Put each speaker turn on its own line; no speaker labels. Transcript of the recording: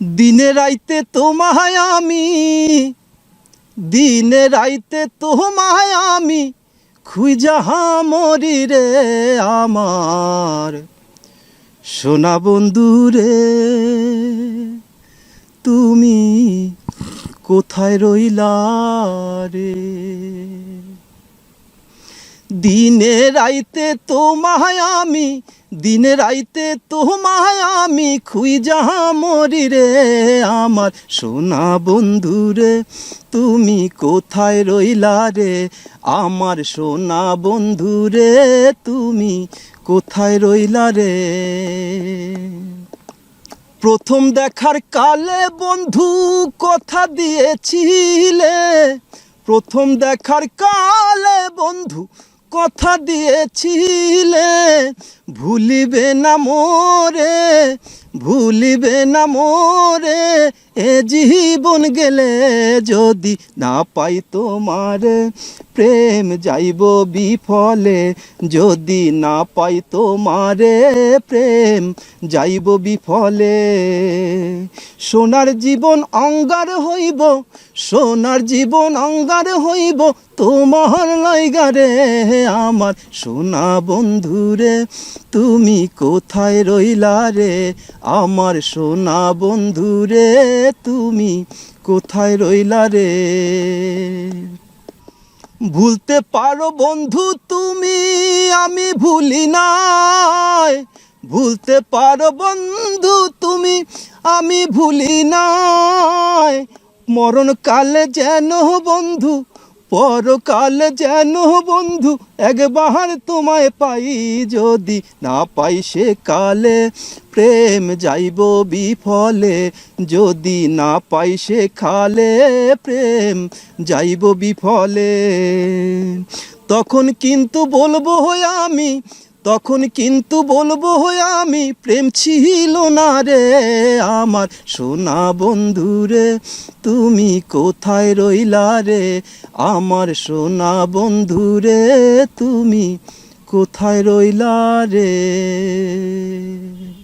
দিনে রাইতে তোমায় আমি, দিনে রাইতে তোমায় আমি খুঁজাহা মরি রে আমার। সোনা বন্ধু রে, তুমি কোথায় রইলা রে? দিনে রাইতে তোমায় আমি, দিনে রাইতে তোমায় আমি খুঁজাহা মরি রে আমার। সোনা বন্ধু রে, তুমি কোথায় রইলা রে? আমার সোনা বন্ধু রে, তুমি কোথায় রইলা রে? প্রথম দেখার কালে বন্ধু কথা দিয়েছিলে। প্রথম দেখার কালে বন্ধু কথা দিয়েছিলে, ভুলিবে না মোরে, ভুলিবে না মোরে, এ জীবন গেলে যদি না পাই তোমার। প্রেম যাইব বিফলে, যদি না পাই তোমারে প্রেম যাইব বিফলে। সোনার জীবন অঙ্গার হইব, সোনার জীবন অঙ্গার হইব, তোমার লাইগারে আমার সোনা বন্ধুরে, তুমি কোথায় রইলা রে, আমার সোনা বন্ধুরে, তুমি কোথায় রইলা রে? ভুলতে পারো বন্ধু তুমি, আমি ভুলি নাই। ভুলতে পারো বন্ধু তুমি, আমি ভুলি নাই। মরণকালে যেন বন্ধু পরকালে যেন বন্ধু একবার তোমায় পাই যদি না পাই সে কালে, প্রেম যাইব বিফলে, যদি না পাই সে খালে প্রেম যাইব বিফলে। তখন কিন্তু বলব আমি তখন কিন্তু বলব আমি প্রেম ছিল না রে। আমার সোনা বন্ধুরে তুমি কোথায় রইলা রে? আমার সোনা বন্ধুরে তুমি কোথায় রইলা রে?